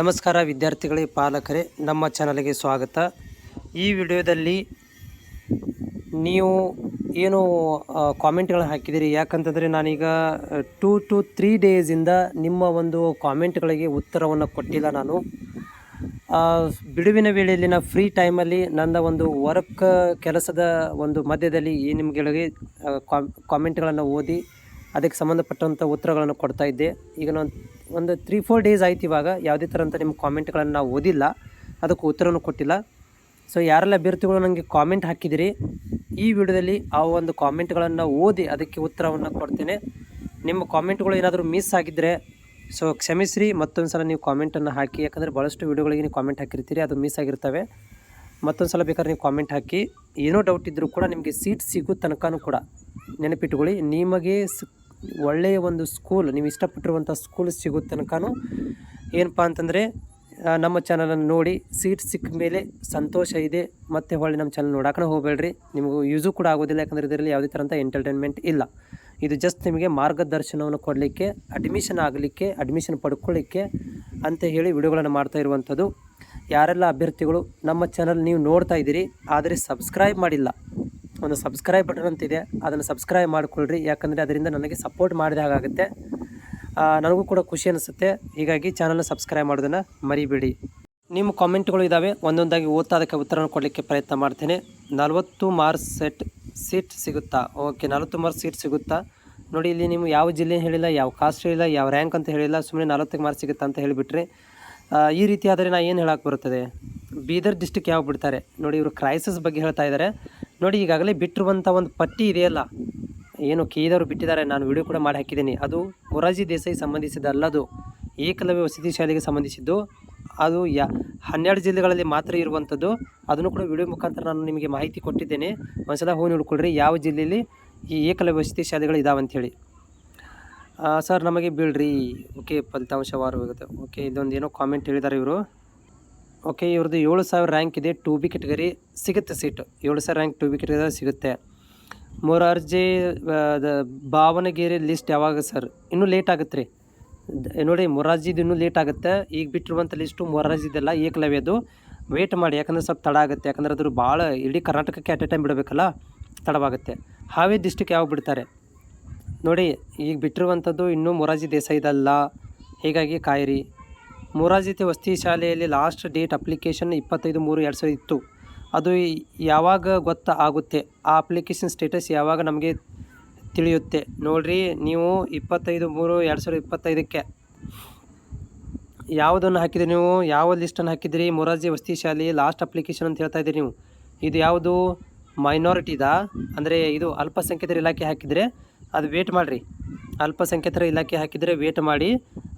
ನಮಸ್ಕಾರ ವಿದ್ಯಾರ್ಥಿಗಳೇ, ಪಾಲಕರೇ, ನಮ್ಮ ಚಾನಲ್ಗೆ ಸ್ವಾಗತ. ಈ ವಿಡಿಯೋದಲ್ಲಿ ನೀವು ಏನು ಕಾಮೆಂಟ್ಗಳು ಹಾಕಿದ್ದೀರಿ? ಯಾಕಂತಂದರೆ ನಾನೀಗ ಟೂ ಟು ತ್ರೀ ಡೇಸಿಂದ ನಿಮ್ಮ ಒಂದು ಕಾಮೆಂಟ್ಗಳಿಗೆ ಉತ್ತರವನ್ನು ಕೊಟ್ಟಿಲ್ಲ ನಾನು. ಬಿಡುವಿನ ಬಿಡುವಿನ ನಾನು ಫ್ರೀ ಟೈಮಲ್ಲಿ ನನ್ನ ಒಂದು ವರ್ಕ್ ಕೆಲಸದ ಒಂದು ಮಧ್ಯದಲ್ಲಿ ಈ ನಿಮಗೆ ಕಾಮೆಂಟ್ಗಳನ್ನು ಓದಿ ಅದಕ್ಕೆ ಸಂಬಂಧಪಟ್ಟಂಥ ಉತ್ತರಗಳನ್ನು ಕೊಡ್ತಾ ಇದ್ದೆ. ಈಗ ನಾನು ಒಂದು ತ್ರೀ ಫೋರ್ ಡೇಸ್ ಆಯ್ತು ಇವಾಗ. ಯಾವುದೇ ಥರ ಅಂತ ನಿಮ್ಮ ಕಾಮೆಂಟ್ಗಳನ್ನು ನಾವು ಓದಿಲ್ಲ. ಅದಕ್ಕೆ ಉತ್ತರವೂ ಕೊಟ್ಟಿಲ್ಲ. ಸೊ ಯಾರೆಲ್ಲ ಅಭ್ಯರ್ಥಿಗಳು ನನಗೆ ಕಾಮೆಂಟ್ ಹಾಕಿದಿರಿ ಈ ವಿಡಿಯೋದಲ್ಲಿ ಆ ಒಂದು ಕಾಮೆಂಟ್ಗಳನ್ನು ಓದಿ ಅದಕ್ಕೆ ಉತ್ತರವನ್ನು ಕೊಡ್ತೇನೆ. ನಿಮ್ಮ ಕಾಮೆಂಟ್ಗಳು ಏನಾದರೂ ಮಿಸ್ ಆಗಿದ್ದರೆ ಸೊ ಕ್ಷಮಿಸ್ರಿ. ಮತ್ತೊಂದು ಸಲ ನೀವು ಕಾಮೆಂಟನ್ನು ಹಾಕಿ, ಯಾಕಂದರೆ ಭಾಳಷ್ಟು ವೀಡಿಯೋಗಳಿಗೆ ನೀವು ಕಾಮೆಂಟ್ ಹಾಕಿರ್ತೀರಿ, ಅದು ಮಿಸ್ ಆಗಿರ್ತವೆ. ಮತ್ತೊಂದು ಸಲ ಬೇಕಾದ್ರೆ ನೀವು ಕಾಮೆಂಟ್ ಹಾಕಿ. ಏನೋ ಡೌಟ್ ಇದ್ದರೂ ಕೂಡ ನಿಮಗೆ ಸೀಟ್ ಸಿಗೋ ತನಕನೂ ಕೂಡ ನೆನಪಿಟ್ಕೊಳ್ಳಿ. ನಿಮಗೆ ಒಳ್ಳೆಯ ಒಂದು ಸ್ಕೂಲ್ ನೀವು ಇಷ್ಟಪಟ್ಟಿರುವಂಥ ಸ್ಕೂಲ್ ಸಿಗೋ ತನಕನೂ ಏನಪ್ಪ ಅಂತಂದರೆ ನಮ್ಮ ಚಾನಲನ್ನು ನೋಡಿ ಸೀಟ್ ಸಿಕ್ಕ ಮೇಲೆ ಸಂತೋಷ ಇದೆ, ಮತ್ತೆ ಹೊಳ್ಳಿ ನಮ್ಮ ಚಾನಲ್ ನೋಡೋಕೆ ಹೋಗಬೇಡ್ರಿ, ನಿಮಗೂ ಯೂಸು ಕೂಡ ಆಗೋದಿಲ್ಲ, ಯಾಕಂದರೆ ಇದರಲ್ಲಿ ಯಾವುದೇ ಥರಂಥ ಎಂಟರ್ಟೈನ್ಮೆಂಟ್ ಇಲ್ಲ. ಇದು ಜಸ್ಟ್ ನಿಮಗೆ ಮಾರ್ಗದರ್ಶನವನ್ನು ಕೊಡಲಿಕ್ಕೆ ಅಡ್ಮಿಷನ್ ಆಗಲಿಕ್ಕೆ ಅಡ್ಮಿಷನ್ ಪಡ್ಕೊಳ್ಳಿಕ್ಕೆ ಅಂತ ಹೇಳಿ ವಿಡಿಯೋಗಳನ್ನು ಮಾಡ್ತಾ ಇರುವಂಥದ್ದು. ಯಾರೆಲ್ಲ ಅಭ್ಯರ್ಥಿಗಳು ನಮ್ಮ ಚಾನಲ್ ನೀವು ನೋಡ್ತಾ ಇದ್ದೀರಿ, ಆದರೆ ಸಬ್ಸ್ಕ್ರೈಬ್ ಮಾಡಿಲ್ಲ ಒಂದು ಸಬ್ಸ್ಕ್ರೈಬ್ ಬಟನ್ ಅಂತಿದೆ, ಅದನ್ನು ಸಬ್ಸ್ಕ್ರೈಬ್ ಮಾಡಿಕೊಳ್ಳ್ರಿ ಯಾಕಂದರೆ ಅದರಿಂದ ನನಗೆ ಸಪೋರ್ಟ್ ಮಾಡಿದ ಹಾಗಾಗುತ್ತೆ ನನಗೂ ಕೂಡ ಖುಷಿ ಅನಿಸುತ್ತೆ. ಹೀಗಾಗಿ ಚಾನಲ್ನ ಸಬ್ಸ್ಕ್ರೈಬ್ ಮಾಡೋದನ್ನು ಮರಿಬೇಡಿ. ನಿಮ್ಮ ಕಾಮೆಂಟ್ಗಳು ಇದ್ದಾವೆ ಒಂದೊಂದಾಗಿ ಓದ್ತಾ ಅದಕ್ಕೆ ಉತ್ತರವನ್ನು ಕೊಡಲಿಕ್ಕೆ ಪ್ರಯತ್ನ ಮಾಡ್ತೇನೆ. ನಲವತ್ತು ಮಾರ್ಕ್ಸ್ ಸೆಟ್ ಸೀಟ್ ಸಿಗುತ್ತಾ? ಓಕೆ ನಲವತ್ತು ಮಾರ್ಕ್ಸ್ ಸೀಟ್ ಸಿಗುತ್ತಾ? ನೋಡಿ, ಇಲ್ಲಿ ನೀವು ಯಾವ ಜಿಲ್ಲೆ ಹೇಳಿಲ್ಲ, ಯಾವ ಕಾಸ್ಟ್ ಹೇಳಿಲ್ಲ, ಯಾವ ರ್ಯಾಂಕ್ ಅಂತ ಹೇಳಿಲ್ಲ ಸುಮ್ಮನೆ ನಲವತ್ತಕ್ಕೆ ಮಾರ್ಕ್ಸ್ ಸಿಗುತ್ತಾ ಅಂತ ಹೇಳಿಬಿಟ್ರೆ ಈ ರೀತಿ ಆದರೆ ನಾ ಏನು ಹೇಳಕ್ಕೆ ಬರುತ್ತದೆ? ಬೀದರ್ ಡಿಸ್ಟಿಕ್ ಯಾವಾಗ ಬಿಡ್ತಾರೆ? ನೋಡಿ, ಇವರು ಕ್ರೈಸಿಸ್ ಬಗ್ಗೆ ಹೇಳ್ತಾ ಇದ್ದಾರೆ ನೋಡಿ, ಈಗಾಗಲೇ ಬಿಟ್ಟಿರುವಂಥ ಒಂದು ಪಟ್ಟಿ ಇದೆಯಲ್ಲ? ಏನು ಕೇದವರು ಬಿಟ್ಟಿದ್ದಾರೆ, ನಾನು ವಿಡಿಯೋ ಕೂಡ ಮಾಡಿ ಹಾಕಿದ್ದೀನಿ. ಅದು ಮೊರಾರ್ಜಿ ದೇಸಾಯಿ ಸಂಬಂಧಿಸಿದಲ್ಲದು ಏಕಲವ್ಯ ವಸತಿ ಶಾಲೆಗೆ ಸಂಬಂಧಿಸಿದ್ದು. ಅದು ಯಾ, ಹನ್ನೆರಡು ಜಿಲ್ಲೆಗಳಲ್ಲಿ ಮಾತ್ರ ಇರುವಂಥದ್ದು. ಅದನ್ನು ಕೂಡ ವಿಡಿಯೋ ಮುಖಾಂತರ ನಾನು ನಿಮಗೆ ಮಾಹಿತಿ ಕೊಟ್ಟಿದ್ದೇನೆ. ಒಂದ್ಸಲ ಹೋಗಿ ನೋಡ್ಕೊಳ್ರಿ, ಯಾವ ಜಿಲ್ಲೆಯಲ್ಲಿ ಈ ಏಕಲವ್ಯ ವಸತಿ ಶಾಲೆಗಳು ಇದಾವಂಥೇಳಿ. ಸರ್, ನಮಗೆ ಬೀಳ್ರಿ. ಓಕೆ, ಫಲಿತಾಂಶವಾರು ಹೋಗುತ್ತೆ ಓಕೆ ಇದೊಂದು ಏನೋ ಕಾಮೆಂಟ್ ಹೇಳಿದ್ದಾರೆ ಇವರು. ಓಕೆ, ಇವ್ರದ್ದು ಏಳು ಸಾವಿರ ರ್ಯಾಂಕ್ ಇದೆ ಟು ಬಿ ಕೆಟಗರಿ ಸಿಗುತ್ತೆ ಸೀಟು ಏಳು ಸಾವಿರ ರ್ಯಾಂಕ್ ಟು ಬಿ ಕೆಟಗರಿ ಸಿಗುತ್ತೆ. ಮೊರಾರ್ಜಿ ಭಾವನಗಿರಿ ಲಿಸ್ಟ್ ಯಾವಾಗ ಸರ್ ಇನ್ನೂ ಲೇಟ್ ಆಗುತ್ತೆ ರೀ. ನೋಡಿ ಮೊರಾರ್ಜಿದು ಇನ್ನೂ ಲೇಟ್ ಆಗುತ್ತೆ. ಈಗ ಬಿಟ್ಟಿರುವಂಥ ಲಿಸ್ಟು ಮೊರಾರ್ಜಿದೆಲ್ಲ ಏಕಲವ್ಯದು ವೇಟ್ ಮಾಡಿ, ಯಾಕಂದರೆ ಸ್ವಲ್ಪ ತಡ ಆಗುತ್ತೆ. ಯಾಕಂದ್ರೆ ಅದ್ರ ಭಾಳ ಇಡೀ ಕರ್ನಾಟಕಕ್ಕೆ ಅಟ್ ಎ ಟೈಮ್ ಬಿಡಬೇಕಲ್ಲ, ತಡವಾಗುತ್ತೆ. ಹಾವೇ ಡಿಸ್ಟಿಕ್ ಯಾವಾಗ ಬಿಡ್ತಾರೆ? ನೋಡಿ, ಈಗ ಬಿಟ್ಟಿರುವಂಥದ್ದು ಇನ್ನೂ ಮೊರಾರ್ಜಿ ದೇಸಾಯಿದಲ್ಲ. ಹೀಗಾಗಿ ಕಾಯಿರಿ. ಮೊರಾರ್ಜಿ ವಸತಿ ಶಾಲೆಯಲ್ಲಿ ಲಾಸ್ಟ್ ಡೇಟ್ ಅಪ್ಲಿಕೇಶನ್ ಇಪ್ಪತ್ತೈದು ಮೂರು ಎರಡು ಸಾವಿರದ ಇತ್ತು. ಅದು ಯಾವಾಗ ಗೊತ್ತಾ ಆಗುತ್ತೆ? ಆ ಅಪ್ಲಿಕೇಶನ್ ಸ್ಟೇಟಸ್ ಯಾವಾಗ ನಮಗೆ ತಿಳಿಯುತ್ತೆ? ನೋಡಿರಿ, ನೀವು ಇಪ್ಪತ್ತೈದು ಮೂರು ಎರಡು ಸಾವಿರದ ಇಪ್ಪತ್ತೈದಕ್ಕೆ ಯಾವುದನ್ನು ಹಾಕಿದ್ರಿ ನೀವು? ಯಾವ ಲಿಸ್ಟನ್ನು ಹಾಕಿದ್ರಿ? ಮೊರಾಜಿ ವಸತಿ ಶಾಲೆ ಲಾಸ್ಟ್ ಅಪ್ಲಿಕೇಶನ್ ಅಂತ ಹೇಳ್ತಾ ಇದ್ದೀರಿ ನೀವು. ಇದು ಯಾವುದು? ಮೈನಾರಿಟಿದಾ? ಅಂದರೆ ಇದು ಅಲ್ಪಸಂಖ್ಯಾತರ ಇಲಾಖೆ ಹಾಕಿದರೆ ಅದು ವೇಟ್ ಮಾಡಿರಿ. ಅಲ್ಪಸಂಖ್ಯಾತರ ಇಲಾಖೆ ಹಾಕಿದರೆ ವೇಟ್ ಮಾಡಿ.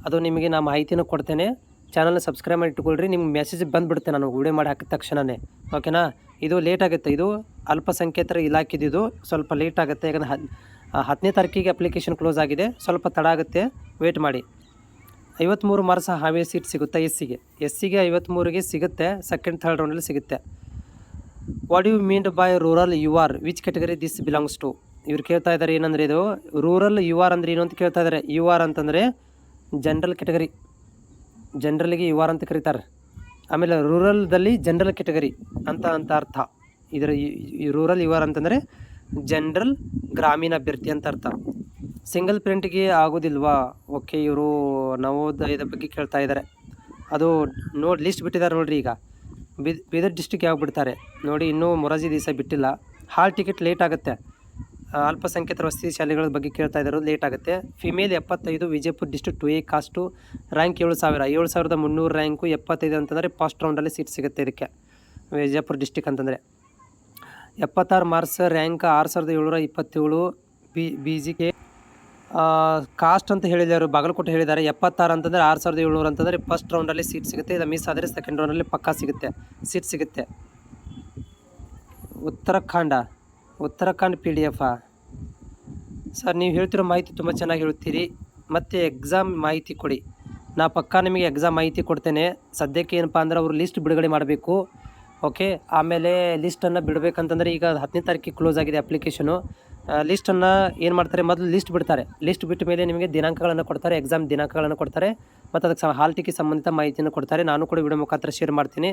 ಅದು ನಿಮಗೆ ನಾ ಮಾಹಿತಿನ ಕೊಡ್ತೇನೆ. ಚಾನಲ್ನ ಸಬ್ಸ್ಕ್ರೈಬ್ ಮಾಡಿ ಇಟ್ಕೊಳ್ರಿ ನಿಮ್ಗೆ ಮೆಸೇಜ್ ಬಂದುಬಿಡುತ್ತೆ ನಾನು ವಿಡಿಯೋ ಮಾಡಿ ಹಾಕಿದ ತಕ್ಷಣವೇ ಓಕೆನಾ ಇದು ಲೇಟ್ ಆಗುತ್ತೆ. ಇದು ಅಲ್ಪಸಂಖ್ಯಾತರ ಇಲಾಖೆದಿದು ಸ್ವಲ್ಪ ಲೇಟ್ ಆಗುತ್ತೆ. ಯಾಕಂದ್ರೆ ಹತ್ತನೇ ತಾರೀಕಿಗೆ ಅಪ್ಲಿಕೇಶನ್ ಕ್ಲೋಸ್ ಆಗಿದೆ. ಸ್ವಲ್ಪ ತಡ ಆಗುತ್ತೆ. ವೇಟ್ ಮಾಡಿ. ಐವತ್ತ್ಮೂರು ಮಾರ್ಸ ಹಾವೇರಿ ಸೀಟ್ ಸಿಗುತ್ತೆ ಎಸ್ ಸಿಗೆ ಎಸ್ ಸಿಗೆ ಐವತ್ತ್ಮೂರಿಗೆ ಸಿಗುತ್ತೆ. ಸೆಕೆಂಡ್ ಥರ್ಡ್ ರೌಂಡಲ್ಲಿ ಸಿಗುತ್ತೆ. What you mean by rural U R which category this belongs to ಇವ್ರು ಕೇಳ್ತಾ ಇದ್ದಾರೆ ಏನಂದ್ರೆ ಇದು ರೂರಲ್ ಯು ಆರ್ ಅಂದ್ರೆ ಏನು ಅಂತ ಕೇಳ್ತಾ ಇದ್ದಾರೆ ಯು ಆರ್ ಅಂತಂದರೆ ಜನರಲ್ ಕೆಟಗರಿ ಜನರಲಿಗೆ ಯು ಆರ್ ಅಂತ ಕರೀತಾರೆ. ಆಮೇಲೆ ರೂರಲ್ದಲ್ಲಿ ಜನರಲ್ ಕೆಟಗರಿ ಅಂತ ಅಂತ ಅರ್ಥ. ಇದರ ರೂರಲ್ ಯು ಆರ್ ಅಂತಂದರೆ ಜನರಲ್ ಗ್ರಾಮೀಣ ಅಭ್ಯರ್ಥಿ ಅಂತ ಅರ್ಥ. ಸಿಂಗಲ್ ಪ್ರಿಂಟ್ಗೆ ಆಗೋದಿಲ್ವಾ? ಓಕೆ ಇವರು ನವೋದಯದ ಬಗ್ಗೆ ಕೇಳ್ತಾ ಇದ್ದಾರೆ ಅದು ನೋಡಿ ಲಿಸ್ಟ್ ಬಿಟ್ಟಿದ್ದಾರೆ ನೋಡಿರಿ ಈಗ. ಬೀದ್ ಬೀದರ್ ಡಿಸ್ಟಿಕ್ ಯಾವಾಗ ಬಿಡ್ತಾರೆ ನೋಡಿ ಇನ್ನೂ ಮೊರಾಜಿ ದಿವಸ ಬಿಟ್ಟಿಲ್ಲ. ಹಾಲ್ ಟಿಕೆಟ್ ಲೇಟ್ ಆಗುತ್ತೆ. ಅಲ್ಪಸಂಖ್ಯಾತರ ವಸತಿ ಶಾಲೆಗಳ ಬಗ್ಗೆ ಕೇಳ್ತಾ ಇದ್ದಾರೆ. ಲೇಟ್ ಆಗುತ್ತೆ. ಫಿಮೇಲ್ ಎಪ್ಪತ್ತೈದು, Vijayapura district two A caste rank ಏಳು ಸಾವಿರ. ಏಳು ಸಾವಿರದ ಮುನ್ನೂರು ರ್ಯಾಂಕು ಎಪ್ಪತ್ತೈದು ಅಂತಂದರೆ ಫಸ್ಟ್ ರೌಂಡಲ್ಲಿ ಸೀಟ್ ಸಿಗುತ್ತೆ ಇದಕ್ಕೆ. ವಿಜಯಪುರ ಡಿಸ್ಟಿಕ್ ಅಂತಂದರೆ. ಎಪ್ಪತ್ತಾರು ಮಾರ್ಕ್ಸ್ ರ್ಯಾಂಕ್ ಆರು ಸಾವಿರದ ಏಳ್ನೂರ ಇಪ್ಪತ್ತೇಳು B B G K caste ಅಂತ ಹೇಳಿದ್ದಾರೆ, ಬಾಗಲಕೋಟೆ ಹೇಳಿದ್ದಾರೆ. ಎಪ್ಪತ್ತಾರು ಅಂತಂದರೆ ಆರು ಸಾವಿರದ ಏಳ್ನೂರು ಅಂತಂದರೆ ಫಸ್ಟ್ ರೌಂಡಲ್ಲಿ ಸೀಟ್ ಸಿಗುತ್ತೆ. ಇದು ಮಿಸ್ ಆದರೆ ಸೆಕೆಂಡ್ ರೌಂಡಲ್ಲಿ ಪಕ್ಕಾ ಸಿಗುತ್ತೆ. ಸೀಟ್ ಸಿಗುತ್ತೆ. Uttarakhand. Uttarakhand P D ಎಫಾ sir, ನೀವು ಹೇಳ್ತಿರೋ ಮಾಹಿತಿ ತುಂಬ ಚೆನ್ನಾಗಿ ಹೇಳ್ತೀರಿ. ಮತ್ತು ಎಕ್ಸಾಮ್ ಮಾಹಿತಿ ಕೊಡಿ. ನಾ ಪಕ್ಕಾ ನಿಮಗೆ ಎಕ್ಸಾಮ್ ಮಾಹಿತಿ ಕೊಡ್ತೇನೆ. ಸದ್ಯಕ್ಕೆ ಏನಪ್ಪ ಅಂದ್ರೆ ಅವರು ಲಿಸ್ಟ್ ಬಿಡುಗಡೆ ಮಾಡಬೇಕು. ಓಕೆ ಆಮೇಲೆ ಲಿಸ್ಟನ್ನು ಬಿಡಬೇಕಂತಂದರೆ ಈಗ ಹತ್ತನೇ ತಾರೀಕಿಗೆ ಕ್ಲೋಸ್ ಆಗಿದೆ ಅಪ್ಲಿಕೇಶನು ಲಿಸ್ಟನ್ನು ಏನು ಮಾಡ್ತಾರೆ? ಮೊದಲು ಲಿಸ್ಟ್ ಬಿಡ್ತಾರೆ. ಲಿಸ್ಟ್ ಬಿಟ್ಟ ಮೇಲೆ ನಿಮಗೆ ದಿನಾಂಕಗಳನ್ನು ಕೊಡ್ತಾರೆ ಎಕ್ಸಾಮ್ ದಿನಾಂಕಗಳನ್ನು ಕೊಡ್ತಾರೆ, ಮತ್ತು ಅದಕ್ಕೆ ಹಾಲ್ ಟಿಕೆಟ್ ಸಂಬಂಧಿತ ಮಾಹಿತಿಯನ್ನು ಕೊಡ್ತಾರೆ. ನಾನು ಕೂಡ ವಿಡಿಯೋ ಮುಖಾಂತರ ಶೇರ್ ಮಾಡ್ತೀನಿ.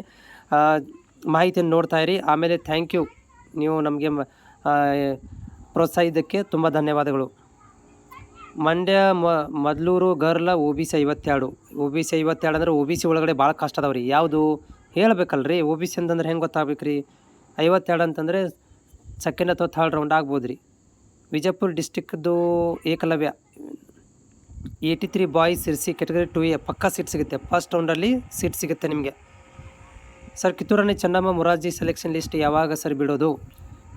ಮಾಹಿತಿಯನ್ನು ನೋಡ್ತಾ ಇರಿ. ಆಮೇಲೆ ಥ್ಯಾಂಕ್ ಯು ನೀವು ನಮಗೆ ಪ್ರೋತ್ಸಾಹಿದ್ದಕ್ಕೆ ತುಂಬ ಧನ್ಯವಾದಗಳು. ಮಂಡ್ಯ ಮ, Madluru, girl O B C ಐವತ್ತೆರಡು. ಒ ಬಿ ಸಿ ಐವತ್ತೆರಡು ಅಂದರೆ ಒ ಬಿ ಸಿ ಒಳಗಡೆ ಭಾಳ ಕಷ್ಟ ಅದಾವೆ ರೀ ಯಾವುದು ಹೇಳ್ಬೇಕಲ್ರಿ? ಒ ಬಿ ಸಿ ಅಂತಂದ್ರೆ ಹೆಂಗೆ ಗೊತ್ತಾಗ್ಬೇಕು ರೀ ಐವತ್ತೆರಡು ಅಂತಂದರೆ ಸೆಕೆಂಡ್ ಅಥವಾ ಥರ್ಡ್ ರೌಂಡ್ ಆಗ್ಬೋದು ರೀ ವಿಜಯಪುರ ಡಿಸ್ಟಿಕ್ದು ಏಕಲವ್ಯ. ಏಯ್ಟಿ ತ್ರೀ ಬಾಯ್ಸ್ ಇರಿಸಿ ಕೆಟಗರಿ ಟು ಎ ಪಕ್ಕಾ ಸೀಟ್ ಸಿಗುತ್ತೆ. ಫಸ್ಟ್ ರೌಂಡಲ್ಲಿ ಸೀಟ್ ಸಿಗುತ್ತೆ ನಿಮಗೆ. ಸರ್ ಕಿತ್ತೂರನೇ ಚೆನ್ನಮ್ಮ ಮುರಾರ್ಜಿ ಸೆಲೆಕ್ಷನ್ ಲಿಸ್ಟ್ ಯಾವಾಗ ಸರ್ ಬಿಡೋದು?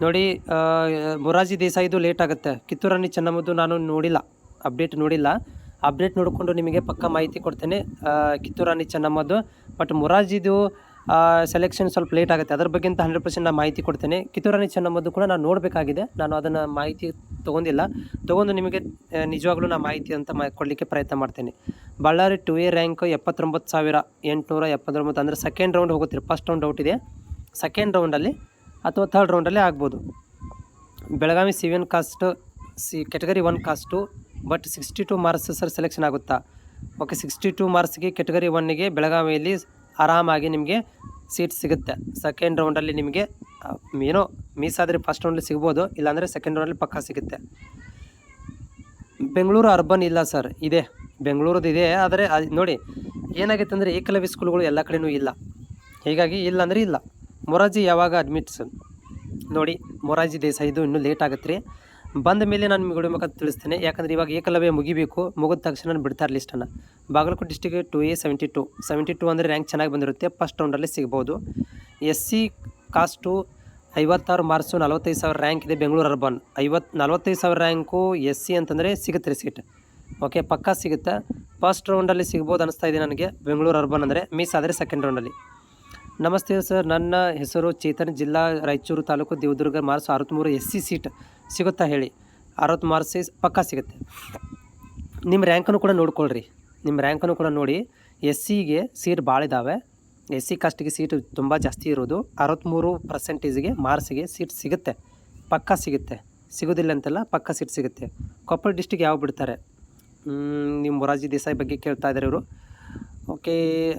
ನೋಡಿ ಮೊರಾರ್ಜಿ ದೇಸಾಯಿದು ಲೇಟ್ ಆಗುತ್ತೆ. ಕಿತ್ತೂರಾಣಿ ಚೆನ್ನಮ್ಮದು ನಾನು ನೋಡಿಲ್ಲ ಅಪ್ಡೇಟ್ ನೋಡಿಲ್ಲ. ಅಪ್ಡೇಟ್ ನೋಡಿಕೊಂಡು ನಿಮಗೆ ಪಕ್ಕ ಮಾಹಿತಿ ಕೊಡ್ತೇನೆ ಕಿತ್ತೂರಾಣಿ ಚೆನ್ನಮ್ಮದು ಬಟ್ ಮೊರಾರ್ಜಿದು ಸೆಲೆಕ್ಷನ್ ಸ್ವಲ್ಪ ಲೇಟ್ ಆಗುತ್ತೆ. ಅದ್ರ ಬಗ್ಗೆ ಅಂತ ಹಂಡ್ರೆಡ್ ಪರ್ಸೆಂಟ್ ನಾನು ಮಾಹಿತಿ ಕೊಡ್ತೇನೆ. ಕಿತ್ತೂರಾಣಿ ಚೆನ್ನಮ್ಮದು ಕೂಡ ನಾನು ನೋಡಬೇಕಾಗಿದೆ. ನಾನು ಅದನ್ನು ಮಾಹಿತಿ ತೊಗೊಂಡಿಲ್ಲ. ತೊಗೊಂಡು ನಿಮಗೆ ನಿಜವಾಗ್ಲೂ ನಾನು ಮಾಹಿತಿ ಅಂತ ಮಾ, ಕೊಡಲಿಕ್ಕೆ ಪ್ರಯತ್ನ ಮಾಡ್ತೇನೆ. ಬಳ್ಳಾರಿ ಟು ಎ ರ್ಯಾಂಕ್ ಎಪ್ಪತ್ತೊಂಬತ್ತು ಸಾವಿರ ಎಂಟುನೂರ ಎಪ್ಪತ್ತೊಂಬತ್ತು, ಅಂದರೆ ಸೆಕೆಂಡ್ ರೌಂಡ್ ಹೋಗುತ್ತೀರಿ. ಫಸ್ಟ್ ರೌಂಡ್ ಔಟ್ ಇದೆ. ಸೆಕೆಂಡ್ ರೌಂಡಲ್ಲಿ ಅಥವಾ ಥರ್ಡ್ ರೌಂಡಲ್ಲಿ ಆಗ್ಬೋದು. Belagavi C N caste C category one caste but sixty two marks sir selection ಆಗುತ್ತಾ ಓಕೆ ಸಿಕ್ಸ್ಟಿ ಟು ಮಾರ್ಕ್ಸ್ಗೆ ಕೆಟಗರಿ ಒನ್ಗೆ ಬೆಳಗಾವಿಯಲ್ಲಿ ಆರಾಮಾಗಿ ನಿಮಗೆ ಸೀಟ್ ಸಿಗುತ್ತೆ. ಸೆಕೆಂಡ್ ರೌಂಡಲ್ಲಿ ನಿಮಗೆ ಏನೋ ಮಿಸ್ ಆದರೆ ಫಸ್ಟ್ ರೌಂಡಲ್ಲಿ ಸಿಗ್ಬೋದು, ಇಲ್ಲಾಂದರೆ ಸೆಕೆಂಡ್ ರೌಂಡಲ್ಲಿ ಪಕ್ಕಾ ಸಿಗುತ್ತೆ. ಬೆಂಗಳೂರು ಅರ್ಬನ್ ಇಲ್ಲ ಸರ್ ಇದೆ. ಬೆಂಗಳೂರದ್ದು ಇದೆ, ಆದರೆ ನೋಡಿ ಏನಾಗುತ್ತೆ ಅಂದರೆ ಏಕಲವ್ಯ ಸ್ಕೂಲ್ಗಳು ಎಲ್ಲ ಕಡೆಯೂ ಇಲ್ಲ. ಹೀಗಾಗಿ ಇಲ್ಲ ಅಂದರೆ ಇಲ್ಲ. ಮೊರಾರ್ಜಿ ಯಾವಾಗ ಅಡ್ಮಿಟ್ಸ್ ನೋಡಿ, ಮೊರಾರ್ಜಿ ದೇಸಾಯಿದು ಇನ್ನೂ ಲೇಟ್ ಆಗುತ್ತೆ ರೀ. ಬಂದ ಮೇಲೆ ನಾನು ನಿಮಗೆ ಮುಖಾಂತರ ತಿಳಿಸ್ತೇನೆ. ಯಾಕಂದರೆ ಇವಾಗ ಏಕಲವ್ಯ ಮುಗಿಬೇಕು, ಮುಗಿದ ತಕ್ಷಣ ನಾನು ಬಿಡ್ತಾರೆ ಲಿಸ್ಟನ್ನು Bagalkote district two A seventy two seventy two ಅಂದರೆ ರ್ಯಾಂಕ್ ಚೆನ್ನಾಗಿ ಬಂದಿರುತ್ತೆ ಫಸ್ಟ್ ರೌಂಡಲ್ಲಿ ಸಿಗ್ಬೋದು. ಎಸ್ ಸಿ ಕಾಸ್ಟು ಐವತ್ತಾರು ಮಾರ್ಕ್ಸು ನಲವತ್ತೈದು ಸಾವಿರ ರ್ಯಾಂಕ್ ಇದೆ ಬೆಂಗಳೂರು ಅರ್ಬನ್ ಐವತ್ತು, ನಲವತ್ತೈದು ಸಾವಿರ ರ್ಯಾಂಕು ಎಸ್ ಸಿ ಅಂತಂದರೆ ಸಿಗುತ್ತೆ ರೀ ಸೀಟ್ ಓಕೆ ಪಕ್ಕಾ ಸಿಗುತ್ತೆ. ಫಸ್ಟ್ ರೌಂಡಲ್ಲಿ ಸಿಗ್ಬೋದು ಅನಿಸ್ತಾ ಇದೆ ನನಗೆ, ಬೆಂಗಳೂರು ಅರ್ಬನ್ ಅಂದರೆ ಮಿಸ್ ಆದರೆ ಸೆಕೆಂಡ್ ರೌಂಡಲ್ಲಿ ನಮಸ್ತೆ ಸರ್. ನನ್ನ ಹೆಸರು ಚೇತನ್. ಜಿಲ್ಲಾ ರಾಯಚೂರು ತಾಲೂಕು ದೇವದುರ್ಗ ಮಾರ್ಚ್ ಅರವತ್ತ್ಮೂರು ಎಸ್ ಸಿ ಸೀಟ್ ಸಿಗುತ್ತಾ ಹೇಳಿ. ಅರವತ್ತು ಮಾರ್ಕ್ಸ್ ಪಕ್ಕಾ ಸಿಗುತ್ತೆ. ನಿಮ್ಮ ರ್ಯಾಂಕನ್ನು ಕೂಡ ನೋಡ್ಕೊಳ್ರಿ. ನಿಮ್ಮ ರ್ಯಾಂಕನ್ನು ಕೂಡ ನೋಡಿ. ಎಸ್ ಸಿಗೆ ಸೀಟ್ ಭಾಳ ಇದ್ದಾವೆ ಎಸ್ ಸಿ ಕಾಸ್ಟಿಗೆ ಸೀಟ್ ತುಂಬ ಜಾಸ್ತಿ ಇರೋದು. ಅರವತ್ತ್ಮೂರು ಪರ್ಸೆಂಟೇಜ್ಗೆ ಮಾರ್ಸಿಗೆ ಸೀಟ್ ಸಿಗುತ್ತೆ. ಪಕ್ಕಾ ಸಿಗುತ್ತೆ. ಸಿಗೋದಿಲ್ಲ ಅಂತಲ್ಲ ಪಕ್ಕಾ ಸೀಟ್ ಸಿಗುತ್ತೆ. ಕೊಪ್ಪಳ ಡಿಸ್ಟಿಕ್ ಯಾವ ಬಿಡ್ತಾರೆ? ನಿಮ್ಮ ಮೊರಾಜಿ ದೇಸಾಯಿ ಬಗ್ಗೆ ಕೇಳ್ತಾ ಇದ್ದಾರೆ ಇವರು. Okay,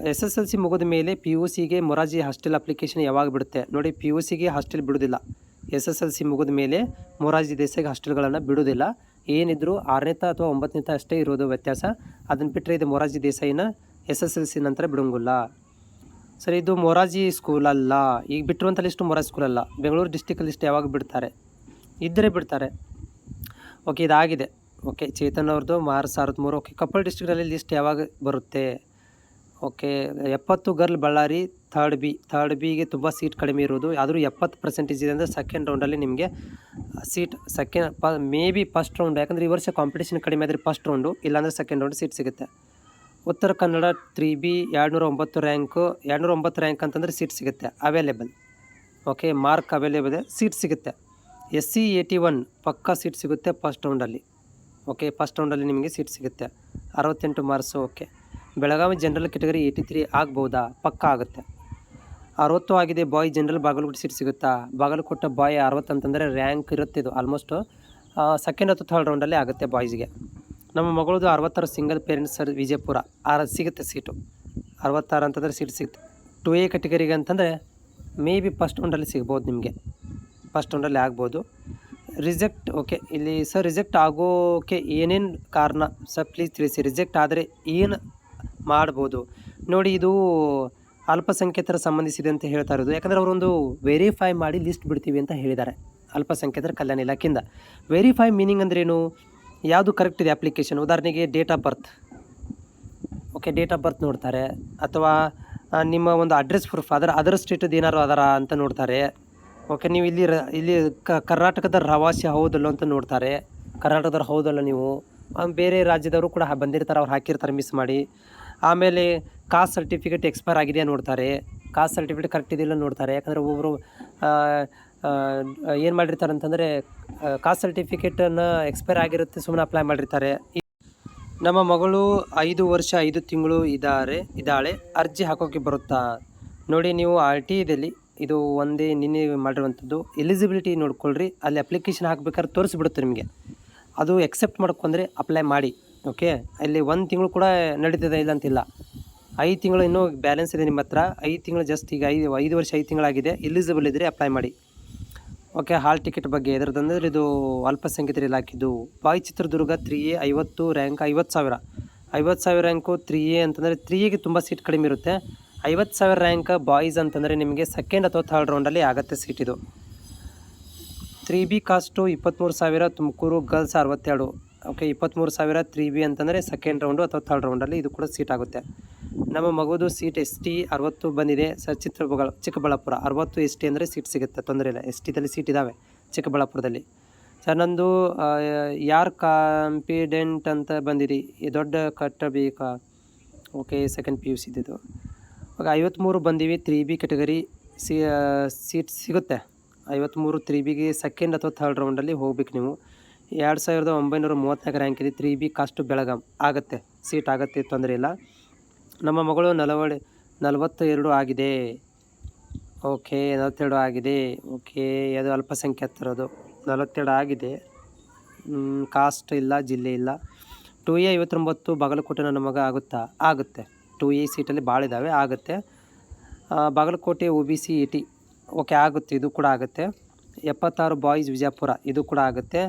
S S L C ಮುಗಿದ ಮೇಲೆ ಪಿ ಯು ಸಿಗೆ ಮೊರಾರ್ಜಿ ಹಾಸ್ಟೆಲ್ ಅಪ್ಲಿಕೇಶನ್ ಯಾವಾಗ ಬಿಡುತ್ತೆ? ನೋಡಿ ಪಿ ಯು ಸಿಗೆ ಹಾಸ್ಟೆಲ್ ಬಿಡೋದಿಲ್ಲ. ಎಸ್ ಎಸ್ ಎಲ್ ಸಿ ಮುಗಿದ ಮೇಲೆ ಮೊರಾರ್ಜಿ ದೇಸಾಯಿಗೆ ಹಾಸ್ಟೆಲ್ಗಳನ್ನು ಬಿಡೋದಿಲ್ಲ. ಏನಿದ್ರು ಆರನೇತ ಅಥವಾ ಒಂಬತ್ತನೇತ ಅಷ್ಟೇ ಇರೋದು ವ್ಯತ್ಯಾಸ. ಅದನ್ನು ಬಿಟ್ಟರೆ ಇದು ಮೊರಾರ್ಜಿ ದೇಸಾಯಿನ ಎಸ್ ಎಸ್ ಎಲ್ ಸಿ ನಂತರ ಬಿಡೋಂಗಿಲ್ಲ. ಸರಿ, ಇದು ಮೊರಾರ್ಜಿ ಸ್ಕೂಲ್ ಅಲ್ಲ. ಈಗ ಬಿಟ್ಟಿರುವಂಥ ಲಿಸ್ಟ್ ಮೊರಾರ್ಜಿ ಸ್ಕೂಲ್ ಅಲ್ಲ. ಬೆಂಗಳೂರು ಡಿಸ್ಟಿಕ್ ಲಿಸ್ಟ್ ಯಾವಾಗ ಬಿಡ್ತಾರೆ? ಇದ್ದರೆ ಬಿಡ್ತಾರೆ. ಓಕೆ, ಇದಾಗಿದೆ. ಓಕೆ, ಚೇತನ್ ಅವ್ರದ್ದು ಮಾರ್ಚ್ ಮೂರು ಓಕೆ, ಕೊಪ್ಪಳ ಡಿಸ್ಟಿಕ್ಟಲ್ಲಿ ಲಿಸ್ಟ್ ಯಾವಾಗ ಬರುತ್ತೆ? ಓಕೆ, ಎಪ್ಪತ್ತು girl Ballari third B third ಬಿಗೆ ತುಂಬ ಸೀಟ್ ಕಡಿಮೆ ಇರೋದು. ಆದರೂ ಎಪ್ಪತ್ತು ಪರ್ಸೆಂಟೇಜ್ ಇದೆ ಅಂದರೆ ಸೆಕೆಂಡ್ ರೌಂಡಲ್ಲಿ ನಿಮಗೆ ಸೀಟ್ ಸೆಕೆಂಡ್ ಪ ಮೇ ಬಿ ಫಸ್ಟ್ ರೌಂಡ್ ಯಾಕಂದರೆ ಈ ವರ್ಷ ಕಾಂಪಿಟೇಷನ್ ಕಡಿಮೆ ಆದರೆ ಫಸ್ಟ್ ರೌಂಡು ಇಲ್ಲಾಂದರೆ ಸೆಕೆಂಡ್ ರೌಂಡ್ ಸೀಟ್ ಸಿಗುತ್ತೆ. ಉತ್ತರ ಕನ್ನಡ ತ್ರೀ ಬಿ ಎರಡುನೂರ ಒಂಬತ್ತು ರ್ಯಾಂಕು ಎರಡುನೂರ ಒಂಬತ್ತು ರ್ಯಾಂಕ್ ಅಂತಂದರೆ ಸೀಟ್ ಸಿಗುತ್ತೆ ಅವೈಲೇಬಲ್ ಓಕೆ ಮಾರ್ಕ್ ಅವೈಲೇಬಲ್ ಇದೆ ಸೀಟ್ ಸಿಗುತ್ತೆ. ಎಸ್ ಸಿ ಏಯ್ಟಿ ಒನ್ ಪಕ್ಕಾ ಸೀಟ್ ಸಿಗುತ್ತೆ ಫಸ್ಟ್ ರೌಂಡಲ್ಲಿ ಓಕೆ ಫಸ್ಟ್ ರೌಂಡಲ್ಲಿ ನಿಮಗೆ ಸೀಟ್ ಸಿಗುತ್ತೆ. ಅರವತ್ತೆಂಟು marks okay Belagavi general category eighty three ಆಗ್ಬೋದಾ ಪಕ್ಕಾ ಆಗುತ್ತೆ. ಅರವತ್ತು ಆಗಿದೆ ಬಾಯ್, ಜನರಲ್ ಬಾಗಲಕೋಟೆ ಸೀಟ್ ಸಿಗುತ್ತಾ? ಬಾಗಲಕೋಟೆ ಬಾಯ್ ಅರವತ್ತು ಅಂತಂದರೆ ರ್ಯಾಂಕ್ ಇರುತ್ತೆ ಇದು. ಆಲ್ಮೋಸ್ಟು ಸೆಕೆಂಡ್ ಅಥವಾ ಥರ್ಡ್ ರೌಂಡಲ್ಲೇ ಆಗುತ್ತೆ ಬಾಯ್ಸ್ಗೆ ನಮ್ಮ ಮಗಳದು ಅರವತ್ತಾರು ಸಿಂಗಲ್ ಪೇರೆಂಟ್ಸ್ ಸರ್ ವಿಜಯಪುರ. ಆರ, ಸಿಗುತ್ತೆ ಸೀಟು ಅರವತ್ತಾರು ಅಂತಂದರೆ ಸೀಟ್ ಸಿಗುತ್ತೆ. ಟು ಎ ಕೆಟಗರಿಗೆ ಅಂತಂದರೆ ಮೇ ಬಿ ಫಸ್ಟ್ ರೌಂಡಲ್ಲಿ ಸಿಗ್ಬೋದು ನಿಮಗೆ. ಫಸ್ಟ್ ರೌಂಡಲ್ಲಿ ಆಗ್ಬೋದು. ರಿಜೆಕ್ಟ್ ಓಕೆ ಇಲ್ಲಿ ಸರ್ ರಿಜೆಕ್ಟ್ ಆಗೋಕೆ ಏನೇನು ಕಾರಣ? ಸರ್ ಪ್ಲೀಸ್ ತಿಳಿಸಿ. ರಿಜೆಕ್ಟ್ ಆದರೆ ಏನು ಮಾಡ್ಬೋದು. ನೋಡಿ, ಇದು ಅಲ್ಪಸಂಖ್ಯಾತರ ಸಂಬಂಧಿಸಿದೆ ಅಂತ ಹೇಳ್ತಾ ಇರೋದು. ಯಾಕಂದರೆ ಅವರೊಂದು ವೆರಿಫೈ ಮಾಡಿ ಲಿಸ್ಟ್ ಬಿಡ್ತೀವಿ ಅಂತ ಹೇಳಿದ್ದಾರೆ ಅಲ್ಪಸಂಖ್ಯಾತರ ಕಲ್ಯಾಣ ಇಲಾಖೆಯಿಂದ. ವೆರಿಫೈ ಮೀನಿಂಗ್ ಅಂದ್ರೇನು ಯಾವುದು ಕರೆಕ್ಟ್ ಇದೆ ಅಪ್ಲಿಕೇಶನ್ ಉದಾಹರಣೆಗೆ date of birth okay date of birth ನೋಡ್ತಾರೆ. ಅಥವಾ ನಿಮ್ಮ ಒಂದು ಅಡ್ರೆಸ್ ಪ್ರೂಫ್ ಅದರ, ಅದರ್ ಸ್ಟೇಟದ್ದು ಏನಾರು ಅದರ ಅಂತ ನೋಡ್ತಾರೆ. ಓಕೆ ನೀವು ಇಲ್ಲಿ ಇಲ್ಲಿ ಕರ್ನಾಟಕದ ರವಾಸಿ ಹೌದಲ್ಲೋ ಅಂತ ನೋಡ್ತಾರೆ. ಕರ್ನಾಟಕದವ್ರು ಹೌದಲ್ಲ ನೀವು? ಬೇರೆ ರಾಜ್ಯದವರು ಕೂಡ ಬಂದಿರ್ತಾರೆ, ಅವ್ರು ಹಾಕಿರ್ತಾರೆ ಮಿಸ್ ಮಾಡಿ. ಆಮೇಲೆ ಕಾಸ್ಟ್ ಸರ್ಟಿಫಿಕೇಟ್ ಎಕ್ಸ್ಪೈರ್ ಆಗಿದೆ ನೋಡ್ತಾರೆ. ಕಾಸ್ಟ್ ಸರ್ಟಿಫಿಕೇಟ್ ಕರೆಕ್ಟ್ ಇದೆಯಲ್ಲ ನೋಡ್ತಾರೆ. ಯಾಕಂದರೆ ಒಬ್ಬರು ಏನು ಮಾಡಿರ್ತಾರೆ ಅಂತಂದರೆ ಕಾಸ್ಟ್ ಸರ್ಟಿಫಿಕೇಟನ್ನು ಎಕ್ಸ್ಪೈರ್ ಆಗಿರುತ್ತೆ ಸುಮ್ಮನೆ ಅಪ್ಲೈ ಮಾಡಿರ್ತಾರೆ. ನಮ್ಮ ಮಗಳು ಐದು ವರ್ಷ, ಐದು ತಿಂಗಳು ಇದ್ದಾರೆ ಇದ್ದಾಳೆ. ಅರ್ಜಿ ಹಾಕೋಕ್ಕೆ ಬರುತ್ತಾ? ನೋಡಿ, ನೀವು ಆರ್ ಟಿ ಇದಲ್ಲಿ ಇದು ಒಂದೇ ನಿನ್ನೆ ಮಾಡಿರುವಂಥದ್ದು. ಎಲಿಜಿಬಿಲಿಟಿ ನೋಡ್ಕೊಳ್ರಿ. ಅಲ್ಲಿ ಅಪ್ಲಿಕೇಶನ್ ಹಾಕ್ಬೇಕಾದ್ರೆ ತೋರಿಸ್ಬಿಡುತ್ತೆ ನಿಮಗೆ. ಅದು ಎಕ್ಸೆಪ್ಟ್ ಮಾಡ್ಕೊಂಡ್ರೆ ಅಪ್ಲೈ ಮಾಡಿ. ಓಕೆ ಅಲ್ಲಿ ಒಂದು ತಿಂಗಳು ಕೂಡ ನಡೀತದೆ ಇಲ್ಲ ಅಂತಿಲ್ಲ ಐದು ತಿಂಗಳು ಇನ್ನೂ ಬ್ಯಾಲೆನ್ಸ್ ಇದೆ ನಿಮ್ಮ ಹತ್ರ. ಐದು ತಿಂಗಳು ಜಸ್ಟ್ ಈಗ ಐದು ಐದು ವರ್ಷ ಐದು ತಿಂಗಳಾಗಿದೆ. ಎಲಿಜಿಬಲ್ ಇದ್ದರೆ ಅಪ್ಲೈ ಮಾಡಿ. ಓಕೆ ಹಾಲ್ ಟಿಕೆಟ್ ಬಗ್ಗೆ ಎದ್ರದಂದ್ರೆ ಇದು ಅಲ್ಪಸಂಖ್ಯಾತರ ಇಲಾಖೆದು. ಬಾಯ್ ಚಿತ್ರದುರ್ಗ ತ್ರೀ ಎ ಐವತ್ತು ರ್ಯಾಂಕ್ ಐವತ್ತು ಸಾವಿರ. ಐವತ್ತು ಸಾವಿರ ರ್ಯಾಂಕು ತ್ರೀ ಎ ಅಂತಂದರೆ ತ್ರೀ ಎಗೆ ತುಂಬ ಸೀಟ್ ಕಡಿಮೆ ಇರುತ್ತೆ. ಐವತ್ತು ಸಾವಿರ ರ್ಯಾಂಕ್ ಬಾಯ್ಸ್ ಅಂತಂದರೆ ನಿಮಗೆ ಸೆಕೆಂಡ್ ಅಥವಾ ಥರ್ಡ್ ರೌಂಡಲ್ಲಿ ಆಗುತ್ತೆ ಸೀಟ್ ಇದು. ತ್ರೀ ಬಿ ಕಾಸ್ಟು ಇಪ್ಪತ್ತ್ಮೂರು ಸಾವಿರ, ತುಮಕೂರು ಗರ್ಲ್ಸ್ ಅರವತ್ತೆರಡು. ಓಕೆ ಇಪ್ಪತ್ತ್ಮೂರು ಸಾವಿರ ತ್ರೀ ಬಿ ಅಂತಂದರೆ ಸೆಕೆಂಡ್ ರೌಂಡು ಅಥವಾ ಥರ್ಡ್ ರೌಂಡಲ್ಲಿ ಇದು ಕೂಡ ಸೀಟ್ ಆಗುತ್ತೆ. ನಮ್ಮ ಮಗುದು ಸೀಟ್ ಎಸ್ ಟಿ ಅರವತ್ತು ಬಂದಿದೆ. ಸರ್, ಚಿತ್ರಬಗಳ, ಚಿಕ್ಕಬಳ್ಳಾಪುರ, ಅರವತ್ತು ಎಸ್ ಟಿ ಅಂದರೆ ಸೀಟ್ ಸಿಗುತ್ತೆ, ತೊಂದರೆ ಇಲ್ಲ. ಎಸ್ ಟಿದಲ್ಲಿ ಸೀಟ್ ಇದ್ದಾವೆ ಚಿಕ್ಕಬಳ್ಳಾಪುರದಲ್ಲಿ. ಸರ್, ನಂದು ಯಾರು ಕಾಂಪಿಡೆಂಟ್ ಅಂತ ಬಂದಿರಿ? ಈ ದೊಡ್ಡ ಕಟ್ಟಬೇಕಾ okay second P U C ಇದ್ದಿದ್ದು ಓಕೆ ಐವತ್ತ್ಮೂರು ಬಂದೀವಿ ತ್ರೀ ಬಿ ಕೆಟಗರಿ ಸೀಟ್ ಸಿಗುತ್ತೆ. ಐವತ್ತ್ಮೂರು ತ್ರೀ ಬಿಗೆ ಸೆಕೆಂಡ್ ಅಥವಾ ಥರ್ಡ್ ರೌಂಡಲ್ಲಿ ಹೋಗ್ಬೇಕು ನೀವು. ಎರಡು ಸಾವಿರದ ಒಂಬೈನೂರ ಮೂವತ್ತ್ನಾಲ್ಕು ರ್ಯಾಂಕ್ ಇದೆ ತ್ರೀ ಬಿ ಕಾಸ್ಟು ಬೆಳಗಾಂ. ಆಗುತ್ತೆ. ಸೀಟ್ ಆಗುತ್ತೆ, ತೊಂದರೆ ಇಲ್ಲ. ನಮ್ಮ ಮಗಳು ನಲವಳಿ ನಲವತ್ತ ಎರಡು ಆಗಿದೆ. ಓಕೆ, ನಲವತ್ತೆರಡು ಆಗಿದೆ. ಓಕೆ, ಅದು ಅಲ್ಪಸಂಖ್ಯಾತರದು ನಲವತ್ತೆರಡು ಆಗಿದೆ. ಕಾಸ್ಟ್ ಇಲ್ಲ, ಜಿಲ್ಲೆ ಇಲ್ಲ. ಟು ಎ ಐವತ್ತೊಂಬತ್ತು ಬಾಗಲಕೋಟೆ ನನ್ನ ಮಗ ಆಗುತ್ತಾ? ಆಗುತ್ತೆ. ಟು ಎ ಸೀಟಲ್ಲಿ ಭಾಳ ಇದ್ದಾವೆ ಆಗುತ್ತೆ. Bagalkote O B C E T okay, ಆಗುತ್ತೆ, ಇದು ಕೂಡ ಆಗುತ್ತೆ. ಎಪ್ಪತ್ತಾರು ಬಾಯ್ಸ್ ವಿಜಯಪುರ, ಇದು ಕೂಡ ಆಗುತ್ತೆ.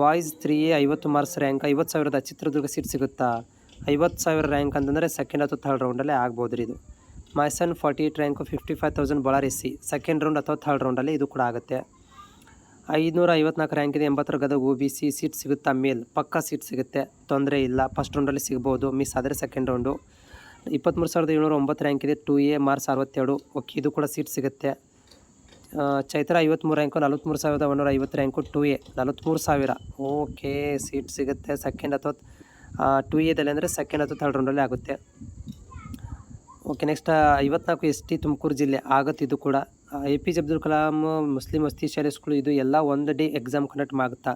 ಬಾಯ್ಸ್ ತ್ರೀ ಎ ಐವತ್ತು ಮಾರ್ಕ್ಸ್ ರ್ಯಾಂಕ್, ಐವತ್ತು ಸಾವಿರದ ಚಿತ್ರದುರ್ಗ ಸೀಟ್ ಸಿಗುತ್ತಾ? ಐವತ್ತು ಸಾವಿರ ರ್ಯಾಂಕ್ ಅಂತಂದರೆ ಸೆಕೆಂಡ್ ಅಥವಾ ಥರ್ಡ್ ರೌಂಡಲ್ಲೇ ಆಗ್ಬೋದು ರೀ ಇದು. My son forty eight rank fifty five thousand Ballari C second round ಅಥವಾ ಥರ್ಡ್ ರೌಂಡಲ್ಲಿ ಇದು ಕೂಡ ಆಗುತ್ತೆ. ಐದುನೂರ ಐವತ್ನಾಲ್ಕು ರ್ಯಾಂಕ್ ಇದೆ, ಎಂಬತ್ತರ Gadag O B C seat ಸಿಗುತ್ತಾ ಮೇಲ್? ಪಕ್ಕಾ ಸೀಟ್ ಸಿಗುತ್ತೆ. ತೊಂದರೆ ಇಲ್ಲ ಫಸ್ಟ್ ರೌಂಡಲ್ಲಿ ಸಿಗ್ಬೋದು ಮಿಸ್ ಆದರೆ ಸೆಕೆಂಡ್ ರೌಂಡು ಇಪ್ಪತ್ತ್ಮೂರು ಸಾವಿರದ ಏಳ್ನೂರ ಒಂಬತ್ತು ರ್ಯಾಂಕ್ ಇದೆ ಟು ಎ ಮಾರ್ಕ್ಸ್ ಅರವತ್ತೆರಡು. ಓಕೆ, ಇದು ಕೂಡ ಸೀಟ್ ಸಿಗುತ್ತೆ. ಚೈತ್ರ ಐವತ್ತ್ಮೂರು ರ್ಯಾಂಕು ನಲ್ವತ್ತ್ಮೂರು ಸಾವಿರದ ಒಂದೂರ ಐವತ್ತು ರ್ಯಾಂಕು ಟು ಎ ನಲ್ವತ್ತ್ಮೂರು ಸಾವಿರ. ಓಕೆ ಸೀಟ್ ಸಿಗುತ್ತೆ ಸೆಕೆಂಡ್ ಅಥವಾ ಟು ಎದಲ್ಲಿ ಅಂದರೆ ಸೆಕೆಂಡ್ ಅಥವಾ ಥರ್ಡ್ ರೌಂಡಲ್ಲಿ ಆಗುತ್ತೆ. ಓಕೆ ನೆಕ್ಸ್ಟ್ ಐವತ್ನಾಲ್ಕು ಎಸ್ ಟಿ ತುಮಕೂರು ಜಿಲ್ಲೆ ಆಗುತ್ತೆ ಇದು ಕೂಡ. A P J Abdul Kalam, Muslim ವಸ್ತಿ ಶಾಲೆ ಸ್ಕೂಲ್ ಇದು ಎಲ್ಲ ಒಂದು ಡೇ ಎಕ್ಸಾಮ್ ಕಂಡಕ್ಟ್ ಆಗುತ್ತಾ